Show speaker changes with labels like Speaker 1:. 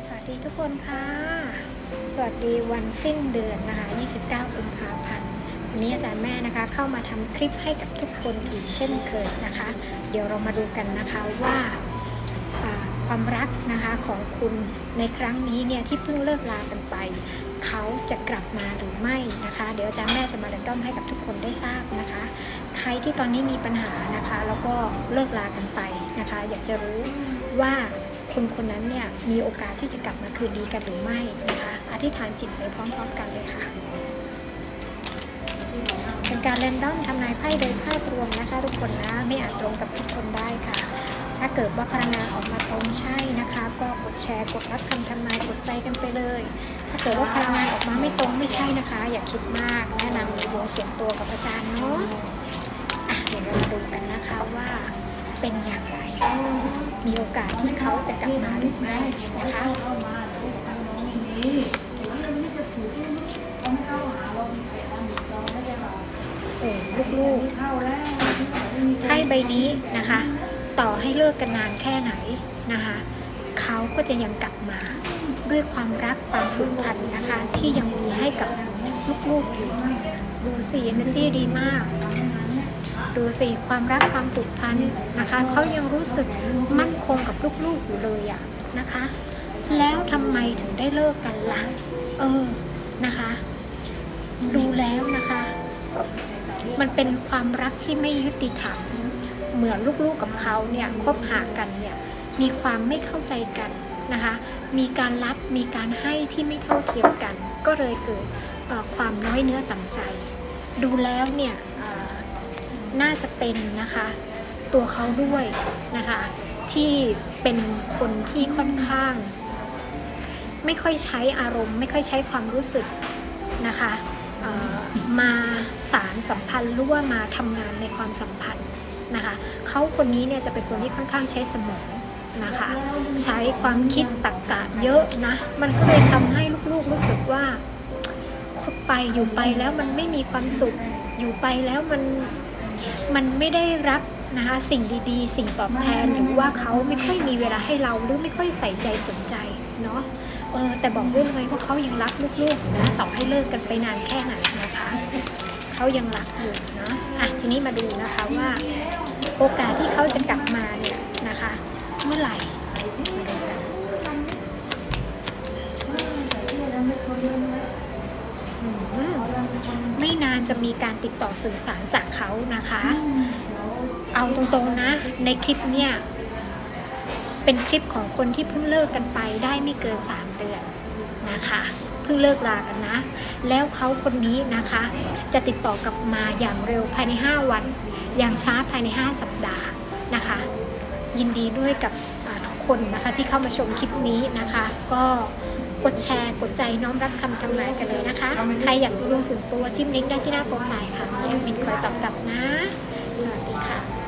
Speaker 1: สวัสดีทุกคนค่ะ สวัสดีวันสิ้นเดือนนะคะ 29 กุมภาพันธ์ วันนี้อาจารย์แม่นะคะเข้ามาทำคลิปให้กับทุกคนอีกเช่นเคยนะคะ เดี๋ยวเรามาดูกันนะคะว่าความรักนะคะของคุณในครั้งนี้เนี่ยที่เพิ่งเลิกลากันไป เขาจะกลับมาหรือไม่นะคะ เดี๋ยวอาจารย์แม่จะมาเรนดอมให้กับทุกคนได้ทราบนะคะ ใครที่ตอนนี้มีปัญหานะคะ แล้วก็เลิกลากันไปนะคะ อยากจะรู้ว่า คนคนนั้นเนี่ยมีโอกาสที่จะกลับมาคืนดีกันหรือไม่นะคะอธิษฐานจิตไปพร้อมๆกันเลยค่ะ เป็นการแรนดอมทำนายไพ่โดยภาพรวมนะคะ ทุกคนนะไม่อาจตรงกับทุกคนได้ค่ะ ถ้าเกิดว่าพลังงานออกมาตรงใช่นะคะ ก็กดแชร์กดรับคำทำนายกดใจกันไปเลย ถ้าเกิดว่าพลังงานออกมาไม่ตรงไม่ใช่นะคะ อย่าคิดมากแนะนำดวงส่วนตัวกับอาจารย์เนาะอะเดี๋ยวเรามาดูกันนะคะว่าเป็นอย่างไร มีโอกาสที่เขาจะกลับมาหรือไม่นะคะโอ้ลูกๆไพ่ใบนี้นะคะ ต่อให้เลิกกันนานแค่ไหนนะคะเขาก็จะยังกลับมาด้วยความรักความผูกพันนะคะ ที่ยังมีให้กับลูกๆอยู่ดูสิ energy ดีมาก ดูสิความรักความผูกพันนะคะเขายังรู้สึกมั่นคงกับลูกๆอยู่เลยอะนะคะ แล้วทำไมถึงได้เลิกกันล่ะเออนะคะ ดูแล้วนะคะ มันเป็นความรักที่ไม่ยุติธรรมเหมือนลูกๆกับเขาเนี่ยคบหากันเนี่ยมีความไม่เข้าใจกันนะคะ มีการรับมีการให้ที่ไม่เท่าเทียมกัน ก็เลยเกิดความน้อยเนื้อต่ำใจ ดูแล้วเนี่ย น่าจะเป็นนะคะ ตัวเขาด้วยนะคะ ที่เป็นคนที่ค่อนข้าง ไม่ค่อยใช้อารมณ์ ไม่ค่อยใช้ความรู้สึกนะคะมาสารสัมพันธ์หรือว่ามาทำงานในความสัมพันธ์นะคะเขาคนนี้เนี่ยจะเป็นคนที่ค่อนข้างใช้สมองนะคะใช้ความคิดตรรกกะเยอะนะมันก็เลยทำให้ลูกๆรู้สึกว่าคบไปอยู่ไปแล้วมันไม่มีความสุขอยู่ไปแล้วมัน มันไม่ได้รับนะคะสิ่งดีๆ สิ่งตอบแทนหรือว่าเขาไม่ค่อยมีเวลาให้เราหรือไม่ค่อยใส่ใจสนใจเนาะเออแต่บอกด้วยเลยว่าเขายังรักลูกๆนะต่อให้เลิกกันไปนานแค่ไหนนะคะเขายังรักอยู่นะอะทีนี้มาดูนะคะว่า โอกาสที่เขาจะกลับมาเนี่ยนะคะ เมื่อไหร่มาดูกัน จะมีการติดต่อสื่อสารจากเขานะคะ เอาตรงๆนะ ในคลิปเนี่ย เป็นคลิปของคนที่เพิ่งเลิกกันไปได้ไม่เกิน 3 เดือนนะคะ เพิ่งเลิกลากันนะ แล้วเขาคนนี้นะคะ จะติดต่อกลับมาอย่างเร็วภายใน 5 วัน อย่างช้าภายใน 5 สัปดาห์นะคะ ยินดีด้วยกับอ่าทุกคนนะคะที่เข้ามาชมคลิปนี้นะคะ ก็ กดแชร์กดใจน้อมรับคำทำนายกันเลยนะคะ ใครอยากดูดวงส่วนตัวจิ้มลิงก์ได้ที่หน้าโปรไฟล์ค่ะแอดมินคอยตอบกลับนะ สวัสดีค่ะ